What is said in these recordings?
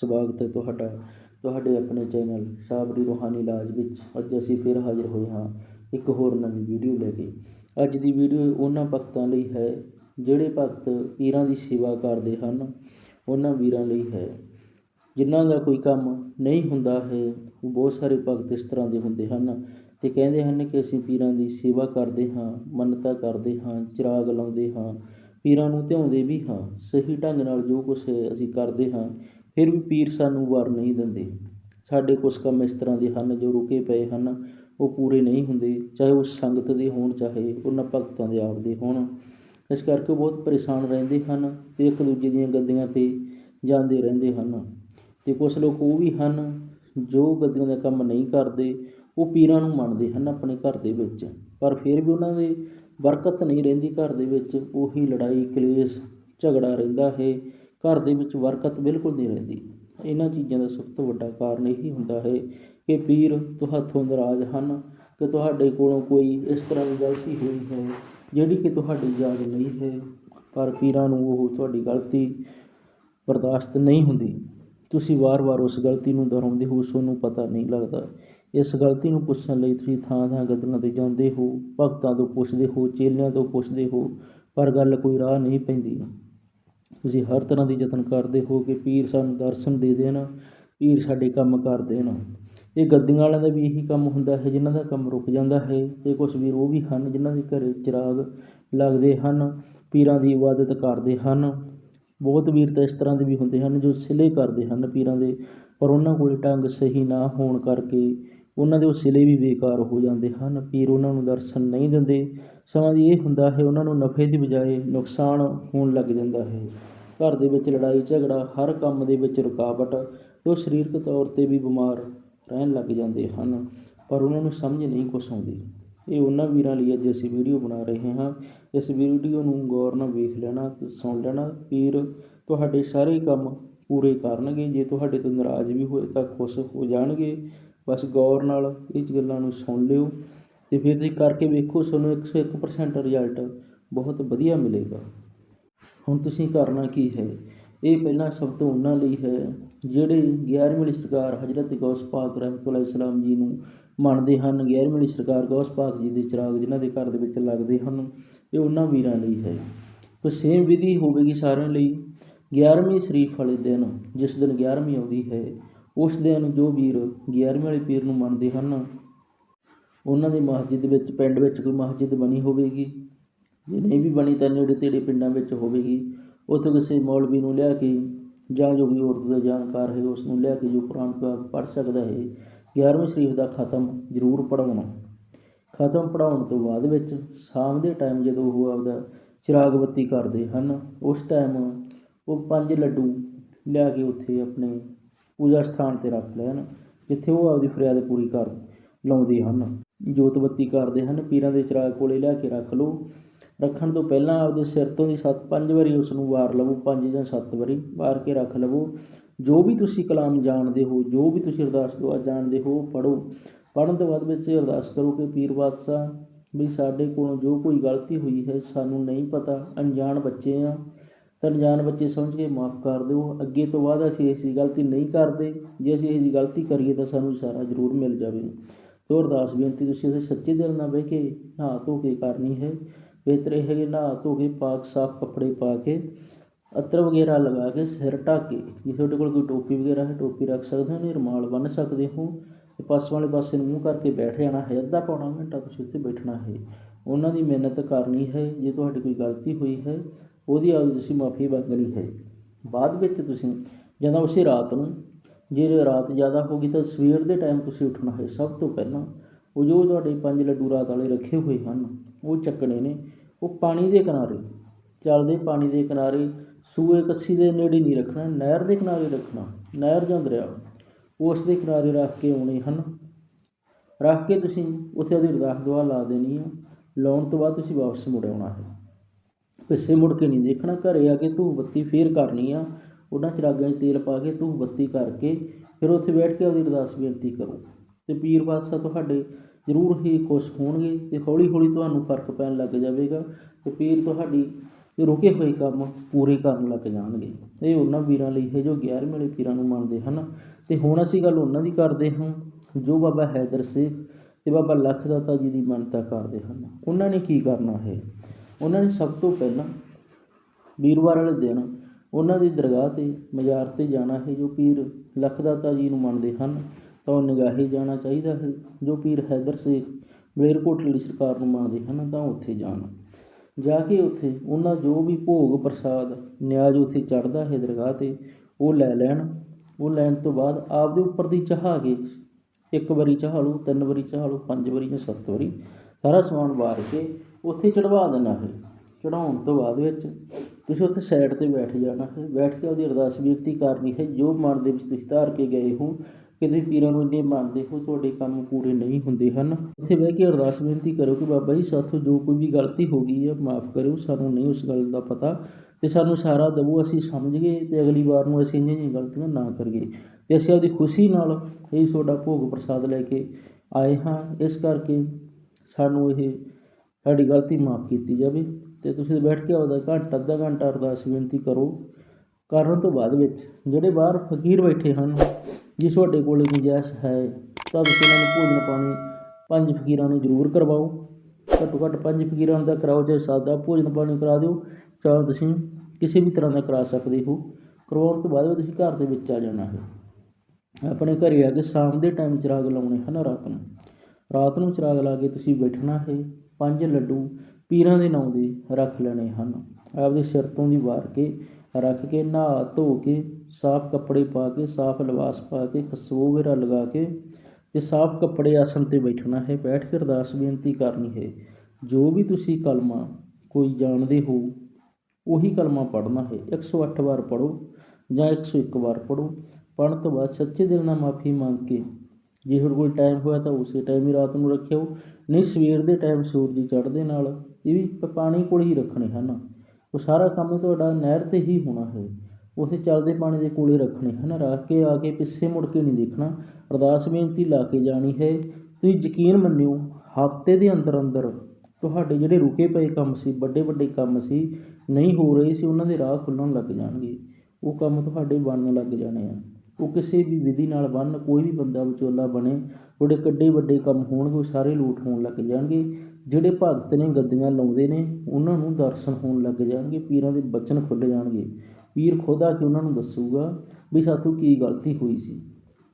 ਸਵਾਗਤ ਹੈ ਤੁਹਾਡਾ ਤੁਹਾਡੇ ਆਪਣੇ ਚੈਨਲ ਸਾਬਰੀ ਰੂਹਾਨੀ ਇਲਾਜ ਵਿੱਚ ਅੱਜ ਅਸੀਂ ਫਿਰ ਹਾਜ਼ਰ ਹੋਏ ਹਾਂ ਇੱਕ ਹੋਰ ਨਵੀਂ ਵੀਡੀਓ ਲੈ ਕੇ। ਅੱਜ ਦੀ ਵੀਡੀਓ ਉਹਨਾਂ ਭਗਤਾਂ ਲਈ ਹੈ ਜਿਹੜੇ ਭਗਤ ਪੀਰਾਂ ਦੀ ਸੇਵਾ ਕਰਦੇ ਹਨ। ਉਹਨਾਂ ਵੀਰਾਂ ਲਈ ਹੈ। ਜਿਨ੍ਹਾਂ ਦਾ ਕੋਈ ਕੰਮ ਨਹੀਂ ਹੁੰਦਾ ਹੈ, ਉਹ ਬਹੁਤ ਸਾਰੇ ਭਗਤ ਇਸ ਤਰ੍ਹਾਂ ਦੇ ਹੁੰਦੇ ਹਨ ਤੇ ਕਹਿੰਦੇ ਹਨ ਕਿ ਅਸੀਂ ਪੀਰਾਂ ਦੀ ਸੇਵਾ ਕਰਦੇ ਹਾਂ, ਮੰਨਤਾ ਕਰਦੇ ਹਾਂ, ਚਿਰਾਗ ਲਾਉਂਦੇ ਹਾਂ, ਪੀਰਾਂ ਨੂੰ ਧਿਆਉਂਦੇ ਵੀ ਹਾਂ, ਸਹੀ ਢੰਗ ਨਾਲ ਜੋ ਕੁਛ ਅਸੀਂ ਕਰਦੇ ਹਾਂ। ਫਿਰ ਵੀ ਪੀਰ ਸਾਨੂੰ ਵਾਰ ਨਹੀਂ ਦਿੰਦੇ। ਸਾਡੇ ਕੁਛ ਕੰਮ ਇਸ ਤਰ੍ਹਾਂ ਦੇ ਹਨ ਜੋ ਰੁਕੇ ਪਏ ਹਨ, ਉਹ ਪੂਰੇ ਨਹੀਂ ਹੁੰਦੇ, ਚਾਹੇ ਉਹ ਸੰਗਤ ਦੇ ਹੋਣ, ਚਾਹੇ ਉਹਨਾਂ ਭਗਤਾਂ ਦੇ ਆਪਦੇ ਹੋਣ। ਇਸ ਕਰਕੇ ਉਹ ਬਹੁਤ ਪਰੇਸ਼ਾਨ ਰਹਿੰਦੇ ਹਨ ਅਤੇ ਇੱਕ ਦੂਜੇ ਦੀਆਂ ਗੱਦੀਆਂ 'ਤੇ ਜਾਂਦੇ ਰਹਿੰਦੇ ਹਨ। ਅਤੇ ਕੁਛ ਲੋਕ ਉਹ ਵੀ ਹਨ ਜੋ ਗੱਦੀਆਂ ਦਾ ਕੰਮ ਨਹੀਂ ਕਰਦੇ, ਉਹ ਪੀਰਾਂ ਨੂੰ ਮੰਨਦੇ ਹਨ ਆਪਣੇ ਘਰ ਦੇ ਵਿੱਚ। ਪਰ ਫਿਰ ਵੀ ਉਹਨਾਂ ਦੇ ਬਰਕਤ ਨਹੀਂ ਰਹਿੰਦੀ ਘਰ ਦੇ ਵਿੱਚ, ਉਹੀ ਲੜਾਈ, ਕਲੇਸ਼, ਝਗੜਾ ਰਹਿੰਦਾ ਹੈ। ਘਰ ਦੇ ਵਿੱਚ ਬਰਕਤ ਬਿਲਕੁਲ ਨਹੀਂ ਰਹਿੰਦੀ। ਇਹਨਾਂ ਚੀਜ਼ਾਂ ਦਾ ਸਭ ਤੋਂ ਵੱਡਾ ਕਾਰਨ ਇਹੀ ਹੁੰਦਾ ਹੈ ਕਿ ਪੀਰ ਤੁਹਾਥੋਂ ਨਾਰਾਜ਼ ਹਨ ਕਿ ਤੁਹਾਡੇ ਕੋਲੋਂ ਕੋਈ ਇਸ ਤਰ੍ਹਾਂ ਦੀ ਗਲਤੀ ਹੋਈ ਹੈ ਜਿਹੜੀ ਕਿ ਤੁਹਾਡੀ ਯਾਦ ਨਹੀਂ ਹੈ। ਪਰ ਪੀਰਾਂ ਨੂੰ ਉਹ ਤੁਹਾਡੀ ਗਲਤੀ ਬਰਦਾਸ਼ਤ ਨਹੀਂ ਹੁੰਦੀ। ਤੁਸੀਂ ਵਾਰ-ਵਾਰ ਉਸ ਗਲਤੀ ਨੂੰ ਦੁਹਰਾਉਂਦੇ ਹੋ ਤੁਹਾਨੂੰ ਪਤਾ ਨਹੀਂ ਲੱਗਦਾ। ਇਸ ਗਲਤੀ ਨੂੰ ਪੁੱਛਣ ਲਈ ਤੁਸੀਂ ਥਾਂ-ਥਾਂ ਗੱਦੀਆਂ 'ਤੇ ਜਾਂਦੇ ਹੋ, ਭਗਤਾਂ ਤੋਂ ਪੁੱਛਦੇ ਹੋ, ਚੇਲਿਆਂ ਤੋਂ ਪੁੱਛਦੇ ਹੋ, ਪਰ ਗੱਲ ਕੋਈ ਰਾਹ ਨਹੀਂ ਪੈਂਦੀ। ਤੁਸੀਂ ਹਰ ਤਰ੍ਹਾਂ ਦੀ ਯਤਨ ਕਰਦੇ ਹੋ ਕਿ ਪੀਰ ਸਾਨੂੰ ਦਰਸ਼ਨ ਦੇ ਦੇਣ, ਪੀਰ ਸਾਡੇ ਕੰਮ ਕਰ ਦੇਣ। ਇਹ ਗੱਦੀਆਂ ਵਾਲਿਆਂ ਦਾ ਵੀ ਇਹੀ ਕੰਮ ਹੁੰਦਾ ਹੈ ਜਿਹਨਾਂ ਦਾ ਕੰਮ ਰੁਕ ਜਾਂਦਾ ਹੈ, ਤੇ ਕੁਛ ਵੀਰ ਉਹ ਵੀ ਹਨ ਜਿਹਨਾਂ ਦੇ ਘਰ ਚਿਰਾਗ ਲੱਗਦੇ ਹਨ, ਪੀਰਾਂ ਦੀ ਇਬਾਦਤ ਕਰਦੇ ਹਨ। ਬਹੁਤ ਵੀਰ ਤਾਂ ਇਸ ਤਰ੍ਹਾਂ ਦੇ ਵੀ ਹੁੰਦੇ ਹਨ, ਜੋ ਸਿਲੇ ਕਰਦੇ ਹਨ ਪੀਰਾਂ ਦੇ, ਪਰ ਉਹਨਾਂ ਕੋਲ ਢੰਗ ਸਹੀ ਨਾ ਹੋਣ ਕਰਕੇ ਉਹਨਾਂ ਦੇ ਉਹ ਸਿਲੇ ਵੀ ਬੇਕਾਰ ਹੋ ਜਾਂਦੇ ਹਨ, ਪੀਰ ਉਹਨਾਂ ਨੂੰ ਦਰਸ਼ਨ ਨਹੀਂ ਦਿੰਦੇ। ਸਮਾਂ ਦੀ ਇਹ ਹੁੰਦਾ ਹੈ, ਉਹਨਾਂ ਨੂੰ ਨਫੇ ਦੀ ਬਜਾਏ ਨੁਕਸਾਨ ਹੋਣ ਲੱਗ ਜਾਂਦਾ ਹੈ। ਘਰ ਦੇ ਵਿੱਚ ਲੜਾਈ, ਝਗੜਾ, ਹਰ ਕੰਮ ਦੇ ਵਿੱਚ ਰੁਕਾਵਟ, ਤੇ ਉਹ ਸਰੀਰਕ ਤੌਰ 'ਤੇ ਵੀ ਬਿਮਾਰ ਰਹਿਣ ਲੱਗ ਜਾਂਦੇ ਹਨ, ਪਰ ਉਹਨਾਂ ਨੂੰ ਸਮਝ ਨਹੀਂ ਕੁਛ ਆਉਂਦੀ। ਇਹ ਉਹਨਾਂ ਵੀਰਾਂ ਲਈ ਅੱਜ ਅਸੀਂ ਵੀਡੀਓ ਬਣਾ ਰਹੇ ਹਾਂ। ਇਸ ਵੀਡੀਓ ਨੂੰ ਗੌਰ ਨਾਲ ਵੇਖ ਲੈਣਾ ਤੇ ਸੁਣ ਲੈਣਾ। ਪੀਰ, ਤੁਹਾਡੇ ਸਾਰੇ ਕੰਮ ਪੂਰੇ ਕਰਨਗੇ। ਜੇ ਤੁਹਾਡੇ ਤੋਂ ਨਾਰਾਜ਼ ਵੀ ਹੋਏ ਤਾਂ ਖੁਸ਼ ਹੋ ਜਾਣਗੇ। ਬਸ ਗੌਰ ਨਾਲ ਇਹ ਗੱਲਾਂ ਨੂੰ ਸੁਣ ਲਿਓ ਅਤੇ ਫਿਰ ਤੁਸੀਂ ਕਰਕੇ ਵੇਖੋ ਤੁਹਾਨੂੰ 101% ਰਿਜ਼ਲਟ ਬਹੁਤ ਵਧੀਆ ਮਿਲੇਗਾ। ਹੁਣ ਤੁਸੀਂ ਕਰਨਾ ਕੀ ਹੈ? ਇਹ ਪਹਿਲਾਂ ਸਭ ਤੋਂ ਉਹਨਾਂ ਲਈ ਹੈ ਜਿਹੜੇ 11ਵੀਂ ਵਾਲੀ ਸਰਕਾਰ ਹਜ਼ਰਤ ਗੌਸ ਪਾਕ ਰਹਿਮਤੁல்லாਹ ਇਸਲਾਮ ਜੀ ਨੂੰ ਮੰਨਦੇ ਹਨ। 11ਵੀਂ ਵਾਲੀ ਸਰਕਾਰ ਗੌਸ ਪਾਕ ਜੀ ਦੇ ਚਿਰਾਗ ਜਿਨ੍ਹਾਂ ਦੇ ਘਰ ਦੇ ਵਿੱਚ ਲੱਗਦੇ ਹਨ, ਇਹ ਉਹਨਾਂ ਵੀਰਾਂ ਲਈ ਹੈ। ਤਾਂ ਸੇਮ ਵਿਧੀ ਹੋਵੇਗੀ ਸਾਰਿਆਂ ਲਈ। 11ਵੀਂ ਸ਼ਰੀਫ ਵਾਲੇ ਦਿਨ, ਜਿਸ ਦਿਨ 11ਵੀਂ ਆਉਂਦੀ ਹੈ ਉਸ ਦਿਨ ਜੋ ਵੀਰ 11ਵੀਂ ਵਾਲੇ ਪੀਰ ਨੂੰ ਮੰਨਦੇ ਹਨ, ਉਹਨਾਂ ਦੀ ਮਸਜਿਦ ਵਿੱਚ, ਪਿੰਡ ਵਿੱਚ ਕੋਈ ਮਸਜਿਦ ਬਣੀ ਹੋਵੇਗੀ। ਜੇ ਨਹੀਂ ਵੀ ਬਣੀ ਤਾਂ ਨੇੜੇ ਤੇੜੇ ਪਿੰਡਾਂ ਵਿੱਚ ਹੋਵੇਗੀ। ਉੱਥੇ ਕਿਸੇ ਮੌਲਵੀ ਨੂੰ ਲਿਆ ਕੇ ਜਾਂ ਜੋ ਵੀ ਉਰਦੂ ਦਾ ਜਾਣਕਾਰ ਹੈ, ਉਸ ਨੂੰ ਲਿਆ ਕੇ ਜੋ ਕੁਰਾਨ ਪੜ੍ਹ ਸਕਦਾ ਹੈ 11ਵੀਂ ਸ਼ਰੀਫ ਦਾ ਖਤਮ ਜ਼ਰੂਰ ਪੜਾਉਣਾ ਖਤਮ ਪੜਾਉਣ ਤੋਂ ਬਾਅਦ ਵਿੱਚ ਸ਼ਾਮ ਦੇ ਟਾਈਮ ਜਦੋਂ ਉਹ ਆਪਦਾ ਚਿਰਾਗ ਬੱਤੀ ਕਰਦੇ ਹਨ, ਉਸ ਟਾਈਮ ਉਹ ਪੰਜ ਲੱਡੂ ਲਿਆ ਕੇ ਉੱਥੇ ਆਪਣੇ ਪੂਜਾ ਸਥਾਨ 'ਤੇ ਰੱਖ ਲੈਣ, ਜਿੱਥੇ ਉਹ ਆਪਦੀ ਫਰਿਆਦ ਪੂਰੀ ਕਰ ਲਾਉਂਦੇ ਹਨ। ਜੋਤ ਬੱਤੀ ਕਰਦੇ ਹਨ, ਪੀਰਾਂ ਦੇ ਚਿਰਾਗ ਕੋਲੇ ਲਿਆ ਕੇ ਰੱਖ ਲਓ। ਰੱਖਣ ਤੋਂ ਪਹਿਲਾਂ ਆਪਦੇ ਸਿਰ ਤੋਂ ਦੀ ਸੱਤ ਪੰਜ ਵਾਰੀ ਉਸ ਨੂੰ ਵਾਰ ਲਵੋ, ਪੰਜ ਜਾਂ ਸੱਤ ਵਾਰੀ ਵਾਰ ਕੇ ਰੱਖ ਲਵੋ। ਜੋ ਵੀ ਤੁਸੀਂ ਕਲਾਮ ਜਾਣਦੇ ਹੋ, ਜੋ ਵੀ ਤੁਸੀਂ ਅਰਦਾਸ ਦੁਆ ਜਾਣਦੇ ਹੋ ਪੜੋ ਪੜਨ ਤੋਂ ਬਾਅਦ ਵਿੱਚ ਅਰਦਾਸ ਕਰੋ ਕਿ ਪੀਰ ਬਾਦਸ਼ਾਹ, ਵੀ ਸਾਡੇ ਕੋਲੋਂ ਜੋ ਕੋਈ ਗਲਤੀ ਹੋਈ ਹੈ, ਸਾਨੂੰ ਨਹੀਂ ਪਤਾ, ਅਣਜਾਣ ਬੱਚੇ ਆ। ਤਾਂ ਅਣਜਾਣ ਬੱਚੇ ਸਮਝ ਕੇ ਮਾਫ ਕਰ ਦਿਓ। ਅੱਗੇ ਤੋਂ ਬਾਅਦ ਅਸੀਂ ਐਸੀ ਗਲਤੀ ਨਹੀਂ ਕਰਦੇ। ਜੇ ਅਸੀਂ ਇਹੋ ਜਿਹੀ ਗਲਤੀ ਕਰੀਏ ਤਾਂ ਸਾਨੂੰ ਸਾਰਾ ਜ਼ਰੂਰ ਮਿਲ ਜਾਵੇ। ਤੋ ਅਰਦਾਸ ਬੇਨਤੀ ਤੁਸੀਂ ਉਸੇ ਸੱਚੇ ਦਿਲ ਨਾਲ ਬਹਿ ਕੇ ਨਹਾ ਧੋ ਕੇ ਕਰਨੀ ਹੈ। ਬਿਹਤਰ ਇਹ ਹੈ ਕਿ ਨਹਾ ਧੋ ਕੇ ਪਾਕ ਸਾਫ਼ ਕੱਪੜੇ ਪਾ ਕੇ ਅਤਰ ਵਗੈਰਾ ਲਗਾ ਕੇ ਸਿਰ ਢੱਕ ਕੇ ਜੇ ਤੁਹਾਡੇ ਕੋਲ ਕੋਈ ਟੋਪੀ ਵਗੈਰਾ ਹੈ, ਟੋਪੀ ਰੱਖ ਸਕਦੇ ਹੋ ਨਹੀਂ ਰੁਮਾਲ ਬੰਨ੍ਹ ਸਕਦੇ ਹੋ। ਤੇ ਪਾਸ ਵਾਲੇ ਪਾਸੇ ਨੂੰ ਮੂੰਹ ਕਰਕੇ ਬੈਠ ਜਾਣਾ ਹੈ। ਅੱਧਾ ਪੌਣਾ ਘੰਟਾ ਤੁਸੀਂ ਉੱਥੇ ਬੈਠਣਾ ਹੈ। ਉਹਨਾਂ ਦੀ ਮਿਹਨਤ ਕਰਨੀ ਹੈ। ਜੇ ਤੁਹਾਡੀ ਕੋਈ ਗਲਤੀ ਹੋਈ ਹੈ ਉਹਦੀ ਆਪ ਤੁਸੀਂ ਮਾਫੀ ਮੰਗਣੀ ਹੈ। ਬਾਅਦ ਵਿੱਚ ਤੁਸੀਂ ਜਦੋਂ ਉਸੇ ਰਾਤ ਨੂੰ, ਜੇ ਰਾਤ ਜ਼ਿਆਦਾ ਹੋ ਗਈ ਤਾਂ ਸਵੇਰ ਦੇ ਟਾਈਮ ਤੁਸੀਂ ਉੱਠਣਾ ਹੈ। ਸਭ ਤੋਂ ਪਹਿਲਾਂ ਉਹ ਜੋ ਤੁਹਾਡੇ ਪੰਜ ਲੱਡੂ ਰਾਤ ਵਾਲੇ ਰੱਖੇ ਹੋਏ ਹਨ, ਉਹ ਚੱਕਣੇ ਨੇ। ਉਹ ਪਾਣੀ ਦੇ ਕਿਨਾਰੇ, ਚੱਲਦੇ ਪਾਣੀ ਦੇ ਕਿਨਾਰੇ, ਸੂਏ ਕੱਸੀ ਦੇ ਨੇੜੇ ਨਹੀਂ ਰੱਖਣਾ, ਨਹਿਰ ਦੇ ਕਿਨਾਰੇ ਰੱਖਣਾ, ਨਹਿਰ ਜਾਂ ਦਰਿਆ। ਉਸ ਦੇ ਕਿਨਾਰੇ ਰੱਖ ਕੇ ਆਉਣੇ ਹਨ। ਰੱਖ ਕੇ ਤੁਸੀਂ ਉੱਥੇ ਉਹਦੀ ਅਰਦਾਸ ਦੁਆ ਲਾ ਦੇਣੀ ਆ। ਲਾਉਣ ਤੋਂ ਬਾਅਦ ਤੁਸੀਂ ਵਾਪਸ ਮੁੜ ਆਉਣਾ ਹੈ। ਪਿੱਛੇ ਮੁੜ ਕੇ ਨਹੀਂ ਦੇਖਣਾ, ਘਰੇ ਆ ਕੇ ਧੂਫ ਬੱਤੀ ਫੇਰ ਕਰਨੀ ਆ। ਉਹਨਾਂ ਚਿਰਾਗਾਂ 'ਚ ਤੇਲ ਪਾ ਕੇ ਧੂਫ ਬੱਤੀ ਕਰਕੇ ਫਿਰ ਉੱਥੇ ਬੈਠ ਕੇ ਉਹਦੀ ਅਰਦਾਸ ਬੇਨਤੀ ਕਰੋ। ਅਤੇ ਪੀਰ ਬਾਦਸ਼ਾਹ ਤੁਹਾਡੇ ਜ਼ਰੂਰ ਹੀ ਖੁਸ਼ ਹੋਣਗੇ ਅਤੇ ਹੌਲੀ ਹੌਲੀ ਤੁਹਾਨੂੰ ਫ਼ਰਕ ਪੈਣ ਲੱਗ ਜਾਵੇਗਾ ਅਤੇ ਪੀਰ ਤੁਹਾਡੀ ਰੁਕੇ ਹੋਏ ਕੰਮ ਪੂਰੇ ਕਰਨ ਲੱਗ ਜਾਣਗੇ। ਇਹ ਉਹਨਾਂ ਵੀਰਾਂ ਲਈ ਹੈ ਜੋ 11ਵੇਂ ਵਾਲੇ ਪੀਰਾਂ ਨੂੰ ਮੰਨਦੇ ਹਨ। ਅਤੇ ਹੁਣ ਅਸੀਂ ਗੱਲ ਉਹਨਾਂ ਦੀ ਕਰਦੇ ਹਾਂ, ਜੋ ਬਾਬਾ ਹੈਦਰ ਸੇਖ ਅਤੇ ਬਾਬਾ ਲੱਖ ਦਾਤਾ ਜੀ ਦੀ ਮੰਨਤਾ ਕਰਦੇ ਹਨ। ਉਹਨਾਂ ਨੇ ਕੀ ਕਰਨਾ ਹੈ? ਉਹਨਾਂ ਨੇ ਸਭ ਤੋਂ ਪਹਿਲਾਂ ਵੀਰਵਾਰ ਵਾਲੇ ਦਿਨ ਉਹਨਾਂ ਦੀ ਦਰਗਾਹ ਤੇ ਮਜ਼ਾਰ ਤੇ ਜਾਣਾ ਹੈ ਜੋ ਪੀਰ ਲਖਦਾਤਾ ਜੀ ਨੂੰ ਮੰਨਦੇ ਹਨ, ਤਾਂ ਉਹ ਨਿਗਾਹੇ ਜਾਣਾ ਚਾਹੀਦਾ ਹੈ ਜੋ ਪੀਰ ਹੈਦਰ ਸੇਖ ਮਲੇਰਕੋਟਲੀ ਸਰਕਾਰ ਨੂੰ ਮੰਨਦੇ ਹਨ, ਤਾਂ ਉੱਥੇ ਜਾਣ। ਜਾ ਕੇ ਉੱਥੇ ਉਹਨਾਂ ਜੋ ਵੀ ਭੋਗ ਪ੍ਰਸਾਦ, ਨਿਆਜ਼ ਉੱਥੇ ਚੜ੍ਹਦਾ ਹੈ ਦਰਗਾਹ ਤੇ, ਉਹ ਲੈ ਲੈਣ। ਉਹ ਲੈਣ ਤੋਂ ਬਾਅਦ ਆਪਦੇ ਉੱਪਰ ਦੀ ਚਾਹ ਕੇ ਇੱਕ ਵਾਰੀ ਚਾਹ ਲਓ, ਤਿੰਨ ਵਾਰੀ ਚਾਹ ਲਓ, ਪੰਜ ਵਾਰੀ ਜਾਂ ਸੱਤ ਵਾਰੀ, ਸਾਰਾ ਸਮਾਨ ਵਾਰ ਕੇ ਉੱਥੇ ਚੜਵਾ ਦੇਣਾ ਹੈ ਚੜਾਉਣ ਤੋਂ ਬਾਅਦ ਵਿੱਚ ਤੁਸੀਂ ਉੱਥੇ ਸਾਈਡ ਤੇ ਬੈਠ ਜਾਣਾ ਹੈ, ਬੈਠ ਕੇ ਉਹਦੀ ਅਰਦਾਸ ਬੇਨਤੀ ਕਰਨੀ ਹੈ, ਜੋ ਮਨ ਦੇ ਵਿੱਚ ਤੁਸੀਂ ਧਾਰ ਕੇ ਗਏ ਹੋ, ਕਿ ਤੁਸੀਂ ਪੀਰਾਂ ਨੂੰ ਇੰਨੇ ਮੰਨਦੇ ਹੋ, ਤੁਹਾਡੇ ਕੰਮ ਪੂਰੇ ਨਹੀਂ ਹੁੰਦੇ ਹਨ। ਉੱਥੇ ਬਹਿ ਕੇ ਅਰਦਾਸ ਬੇਨਤੀ ਕਰੋ ਕਿ ਬਾਬਾ ਜੀ, ਸਾਥੋਂ ਜੋ ਕੋਈ ਵੀ ਗਲਤੀ ਹੋ ਗਈ ਹੈ, ਮਾਫ ਕਰਿਓ, ਸਾਨੂੰ ਨਹੀਂ ਉਸ ਗੱਲ ਦਾ ਪਤਾ ਤੇ ਸਾਨੂੰ ਸਾਰਾ ਦਵੋ, ਅਸੀਂ ਸਮਝ ਗਏ ਤੇ ਅਗਲੀ ਵਾਰ ਨੂੰ ਅਸੀਂ ਇੰਨੀਆਂ ਜਿਹੀਆਂ ਗਲਤੀਆਂ ਨਾ ਕਰੀਏ ਤੇ ਅਸੀਂ ਆਪਦੀ ਖੁਸ਼ੀ ਨਾਲ ਇਹ ਤੁਹਾਡਾ ਭੋਗ ਪ੍ਰਸਾਦ ਲੈ ਕੇ ਆਏ ਹਾਂ। ਇਸ ਕਰਕੇ ਸਾਨੂੰ ਇਹ ਸਾਡੀ ਗਲਤੀ ਮਾਫ ਕੀਤੀ ਜਾਵੇ ਅਤੇ ਤੁਸੀਂ ਬੈਠ ਕੇ ਆਪਦਾ ਘੰਟਾ, ਅੱਧਾ ਘੰਟਾ ਅਰਦਾਸ ਬੇਨਤੀ ਕਰੋ। ਕਰਨ ਤੋਂ ਬਾਅਦ ਵਿੱਚ ਜਿਹੜੇ ਬਾਹਰ ਫਕੀਰ ਬੈਠੇ ਹਨ, ਜੇ ਤੁਹਾਡੇ ਕੋਲ ਗੁੰਜਾਇਸ਼ ਹੈ, ਤਾਂ ਤੁਸੀਂ ਉਹਨਾਂ ਨੂੰ ਭੋਜਨ ਪਾਣੀ ਪੰਜ ਫਕੀਰਾਂ ਨੂੰ ਜ਼ਰੂਰ ਕਰਵਾਓ। ਘੱਟੋ ਘੱਟ ਪੰਜ ਫਕੀਰਾਂ ਦਾ ਕਰਾਓ ਜੇ ਸਾਦਾ ਭੋਜਨ ਪਾਣੀ ਕਰਾ ਦਿਓ, ਚਾਹੇ ਤੁਸੀਂ ਕਿਸੇ ਵੀ ਤਰ੍ਹਾਂ ਦਾ ਕਰਾ ਸਕਦੇ ਹੋ। ਕਰਵਾਉਣ ਤੋਂ ਬਾਅਦ ਵਿੱਚ ਤੁਸੀਂ ਘਰ ਦੇ ਵਿੱਚ ਆ ਜਾਣਾ ਹੈ। ਆਪਣੇ ਘਰੇ ਆ ਕੇ ਸ਼ਾਮ ਦੇ ਟਾਈਮ ਚਿਰਾਗ ਲਾਉਣੇ ਹਨ ਰਾਤ ਨੂੰ। ਰਾਤ ਨੂੰ ਚਿਰਾਗ ਲਾ ਕੇ ਤੁਸੀਂ ਬੈਠਣਾ ਹੈ। ਪੰਜ ਲੱਡੂ ਪੀਰਾਂ ਦੇ ਨਾਂ ਦੇ ਰੱਖ ਲੈਣੇ ਹਨ। ਆਪਦੇ ਸਿਰ ਤੋਂ ਦੀ ਵਾਰ ਕੇ ਰੱਖ ਕੇ ਨਹਾ ਧੋ ਕੇ, ਸਾਫ਼ ਕੱਪੜੇ ਪਾ ਕੇ, ਸਾਫ਼ ਲਿਬਾਸ ਪਾ ਕੇ ਖਸਬੋ ਵਗੈਰਾ ਲਗਾ ਕੇ ਅਤੇ ਸਾਫ਼ ਕੱਪੜੇ ਆਸਣ ਤੇ ਬੈਠਣਾ ਹੈ। ਬੈਠ ਕੇ ਅਰਦਾਸ ਬੇਨਤੀ ਕਰਨੀ ਹੈ, ਜੋ ਵੀ ਤੁਸੀਂ ਕਲਮਾ ਕੋਈ ਜਾਣਦੇ ਹੋ, ਉਹੀ ਕਲਮਾ ਪੜ੍ਹਨਾ ਹੈ। 108 ਵਾਰ ਪੜ੍ਹੋ ਜਾਂ 101 ਵਾਰ ਪੜ੍ਹੋ, ਪੜ੍ਹਨ ਤੋਂ ਬਾਅਦ ਸੱਚੇ ਦਿਲ ਨਾਲ ਮਾਫੀ ਮੰਗ ਕੇ ਜੇ ਤੁਹਾਡੇ ਕੋਲ ਟਾਈਮ ਹੋਇਆ ਤਾਂ ਉਸੇ ਟਾਈਮ ਹੀ ਰਾਤ ਨੂੰ ਰੱਖਿਓ, ਨਹੀਂ ਸਵੇਰ ਦੇ ਟਾਈਮ ਸੂਰਜ ਚੜ੍ਹਦੇ ਨਾਲ, ਇਹ ਵੀ ਪਾਣੀ ਕੋਲ ਹੀ ਰੱਖਣੇ ਹਨ। ਉਹ ਸਾਰਾ ਕੰਮ ਤੁਹਾਡਾ ਨਹਿਰ ਤੇ ਹੀ ਹੋਣਾ ਹੈ। ਉਸੇ ਚੱਲਦੇ ਪਾਣੀ ਦੇ ਕੋਲੇ ਰੱਖਣੇ ਹਨ। ਰੱਖ ਕੇ ਆ ਕੇ ਪਿੱਛੇ ਮੁੜ ਕੇ ਨਹੀਂ ਦੇਖਣਾ। ਅਰਦਾਸ ਬੇਨਤੀ ਲਾ ਕੇ ਜਾਣੀ ਹੈ। ਤੁਸੀਂ ਯਕੀਨ ਮੰਨਿਓ, ਹਫ਼ਤੇ ਦੇ ਅੰਦਰ ਅੰਦਰ ਤੁਹਾਡੇ ਜਿਹੜੇ ਰੁਕੇ ਪਏ ਕੰਮ ਸੀ ਵੱਡੇ ਵੱਡੇ ਕੰਮ ਸੀ, ਨਹੀਂ ਹੋ ਰਹੇ ਸੀ, ਉਹਨਾਂ ਦੇ ਰਾਹ ਖੁੱਲਣ ਲੱਗ ਜਾਣਗੇ। ਉਹ ਕੰਮ ਤੁਹਾਡੇ ਬਣਨ ਲੱਗ ਜਾਣੇ ਆ ਉਹ ਕਿਸੇ ਵੀ ਵਿਧੀ ਨਾਲ ਬਣ ਕੋਈ ਵੀ ਬੰਦਾ ਵਿਚੋਲਾ ਬਣੇ ਤੁਹਾਡੇ ਕੱਡੇ ਵੱਡੇ ਕੰਮ ਹੋਣਗੇ, ਉਹ ਸਾਰੇ ਲੂਟ ਹੋਣ ਲੱਗ ਜਾਣਗੇ। ਜਿਹੜੇ ਭਗਤ ਨੇ ਗੱਦੀਆਂ ਲਾਉਂਦੇ ਨੇ, ਉਹਨਾਂ ਨੂੰ ਦਰਸ਼ਨ ਹੋਣ ਲੱਗ ਜਾਣਗੇ, ਪੀਰਾਂ ਦੇ ਬਚਨ ਖੁੱਲ੍ਹ ਜਾਣਗੇ। ਪੀਰ ਖੁਦ ਆ ਕੇ ਉਹਨਾਂ ਨੂੰ ਦੱਸੂਗਾ ਵੀ ਸਾਥੋਂ ਕੀ ਗਲਤੀ ਹੋਈ ਸੀ।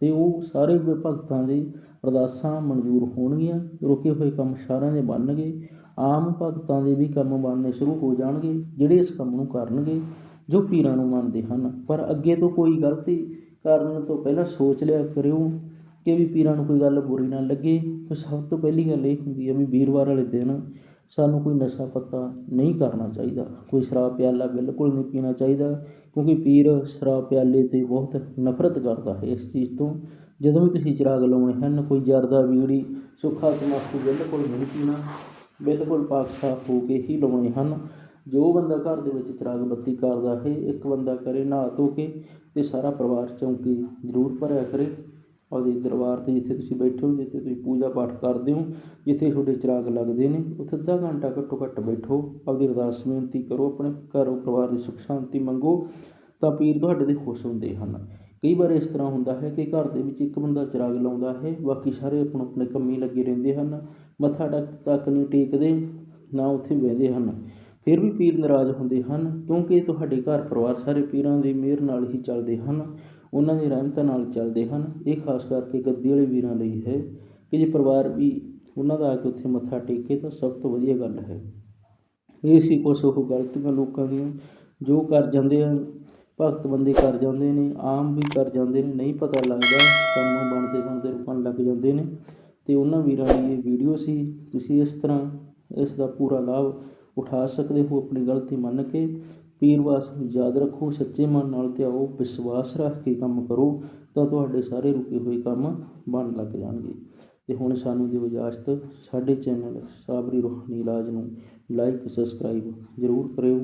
ਅਤੇ ਉਹ ਸਾਰੇ ਭਗਤਾਂ ਦੇ ਅਰਦਾਸਾਂ ਮਨਜ਼ੂਰ ਹੋਣਗੀਆਂ, ਰੁਕੇ ਹੋਏ ਕੰਮ ਸਾਰਿਆਂ ਦੇ ਬਣਨਗੇ। ਆਮ ਭਗਤਾਂ ਦੇ ਵੀ ਕੰਮ ਬਣਨੇ ਸ਼ੁਰੂ ਹੋ ਜਾਣਗੇ, ਜਿਹੜੇ ਇਸ ਕੰਮ ਨੂੰ ਕਰਨਗੇ, ਜੋ ਪੀਰਾਂ ਨੂੰ ਮੰਨਦੇ ਹਨ। ਪਰ ਅੱਗੇ ਤੋਂ ਕੋਈ ਗਲਤੀ ਕਰਨ ਤੋਂ ਪਹਿਲਾਂ ਸੋਚ ਲਿਆ ਕਰਿਓ ਕਿ ਵੀ ਪੀਰਾਂ ਨੂੰ ਕੋਈ ਗੱਲ ਬੁਰੀ ਨਾ ਲੱਗੇ। ਤਾਂ ਸਭ ਤੋਂ ਪਹਿਲੀ ਗੱਲ ਇਹ ਹੁੰਦੀ ਹੈ ਵੀ ਵੀਰਵਾਰ ਵਾਲੇ ਦਿਨ ਸਾਨੂੰ ਕੋਈ ਨਸ਼ਾ ਪੱਤਾ ਨਹੀਂ ਕਰਨਾ ਚਾਹੀਦਾ। ਕੋਈ ਸ਼ਰਾਬ ਪਿਆਲਾ ਬਿਲਕੁਲ ਨਹੀਂ ਪੀਣਾ ਚਾਹੀਦਾ, ਕਿਉਂਕਿ ਪੀਰ ਸ਼ਰਾਬ ਪਿਆਲੇ ਤੇ ਬਹੁਤ ਨਫ਼ਰਤ ਕਰਦਾ ਹੈ ਇਸ ਚੀਜ਼ ਤੋਂ। ਜਦੋਂ ਵੀ ਤੁਸੀਂ ਚਿਰਾਗ ਲਾਉਣੇ ਹਨ, ਕੋਈ ਜਰਦਾ ਬੀੜੀ, ਸੁੱਖਾ ਤਮਾਕੂ ਬਿਲਕੁਲ ਨਹੀਂ ਪੀਣਾ, ਬਿਲਕੁਲ ਪਾਕ ਸਾਫ਼ ਹੋ ਕੇ ਹੀ ਲਾਉਣੇ ਹਨ। ਜੋ ਬੰਦਾ ਘਰ ਦੇ ਵਿੱਚ ਚਿਰਾਗ ਬੱਤੀ ਕਰਦਾ ਹੈ, ਇੱਕ ਬੰਦਾ ਕਰੇ ਨਹਾ ਧੋ ਕੇ ਅਤੇ ਸਾਰਾ ਪਰਿਵਾਰ ਚੌਂਕੇ ਜ਼ਰੂਰ ਭਰਿਆ ਕਰੇ। ਆਪਦੇ ਦਰਬਾਰ ਤੇ ਜਿੱਥੇ ਤੁਸੀਂ ਬੈਠੇ ਹੋ, ਜਿੱਥੇ ਤੁਸੀਂ ਪੂਜਾ ਪਾਠ ਕਰਦੇ ਹੋ, ਜਿੱਥੇ ਤੁਹਾਡੇ ਚਿਰਾਗ ਲੱਗਦੇ ਨੇ, ਉੱਥੇ ਅੱਧਾ ਘੰਟਾ ਘੱਟੋ ਘੱਟ ਬੈਠੋ, ਆਪਦੀ ਅਰਦਾਸ ਬੇਨਤੀ ਕਰੋ, ਆਪਣੇ ਘਰੋਂ ਪਰਿਵਾਰ ਦੀ ਸੁੱਖ ਸ਼ਾਂਤੀ ਮੰਗੋ, ਤਾਂ ਪੀਰ ਤੁਹਾਡੇ ਤੇ ਖੁਸ਼ ਹੁੰਦੇ ਹਨ। ਕਈ ਵਾਰ ਇਸ ਤਰ੍ਹਾਂ ਹੁੰਦਾ ਹੈ ਕਿ ਘਰ ਦੇ ਵਿੱਚ ਇੱਕ ਬੰਦਾ ਚਿਰਾਗ ਲਾਉਂਦਾ ਹੈ, ਬਾਕੀ ਸਾਰੇ ਆਪੋ ਆਪਣੇ ਕੰਮੀ ਲੱਗੇ ਰਹਿੰਦੇ ਹਨ, ਮੱਥਾ ਟੱਕ ਤੱਕ ਨਹੀਂ ਟੇਕਦੇ, ਨਾ ਉੱਥੇ ਬਹਿੰਦੇ ਹਨ। ਫਿਰ ਵੀ ਪੀਰ ਨਾਰਾਜ਼ ਹੁੰਦੇ ਹਨ, ਕਿਉਂਕਿ ਤੁਹਾਡੇ ਘਰ ਪਰਿਵਾਰ ਸਾਰੇ ਪੀਰਾਂ ਦੀ ਮਿਹਰ ਨਾਲ ਹੀ ਚੱਲਦੇ ਹਨ, ਉਹਨਾਂ ਦੀ ਰਹਿਮਤਾਂ ਨਾਲ ਚੱਲਦੇ ਹਨ। ਇਹ ਖਾਸ ਕਰਕੇ ਗੱਦੀ ਵਾਲੇ ਵੀਰਾਂ ਲਈ ਹੈ ਕਿ ਜੇ ਪਰਿਵਾਰ ਵੀ ਉਹਨਾਂ ਦਾ ਆ ਕੇ ਉੱਥੇ ਮੱਥਾ ਟੇਕੇ ਤਾਂ ਸਭ ਤੋਂ ਵਧੀਆ ਗੱਲ ਹੈ। ਇਹ ਸੀ ਕੁਛ ਉਹ ਗਲਤੀਆਂ ਲੋਕਾਂ ਦੀਆਂ, ਜੋ ਕਰ ਜਾਂਦੇ ਆ, ਭਗਤ ਬੰਦੇ ਕਰ ਜਾਂਦੇ ਨੇ, ਆਮ ਵੀ ਕਰ ਜਾਂਦੇ ਨੇ, ਨਹੀਂ ਪਤਾ ਲੱਗਦਾ, ਕੰਮ ਬਣਦੇ ਬਣਦੇ ਰੁਕਣ ਲੱਗ ਜਾਂਦੇ ਨੇ। ਤੇ ਉਹਨਾਂ ਵੀਰਾਂ ਦੀ ਇਹ ਵੀਡੀਓ ਸੀ, ਤੁਸੀਂ ਇਸ ਤਰ੍ਹਾਂ ਇਸ ਦਾ ਪੂਰਾ ਲਾਭ ਉਠਾ ਸਕਦੇ ਹੋ ਆਪਣੀ ਗਲਤੀ ਮੰਨ ਕੇ। ਪੀਰਵਾਸ ਨੂੰ ਯਾਦ ਰੱਖੋ, ਸੱਚੇ ਮਨ ਨਾਲ ਧਿਆਓ, ਵਿਸ਼ਵਾਸ ਰੱਖ ਕੇ ਕੰਮ ਕਰੋ, ਤਾਂ ਤੁਹਾਡੇ ਸਾਰੇ ਰੁਕੇ ਹੋਏ ਕੰਮ ਬਣ ਲੱਗ ਜਾਣਗੇ। ਤੇ ਹੁਣ ਸਾਨੂੰ ਦਿਓ ਇਜਾਜ਼ਤ, ਸਾਡੇ ਚੈਨਲ ਸਾਬਰੀ ਰੂਹਾਨੀ ਇਲਾਜ ਨੂੰ ਲਾਈਕ ਸਬਸਕ੍ਰਾਈਬ ਜ਼ਰੂਰ ਕਰਿਓ।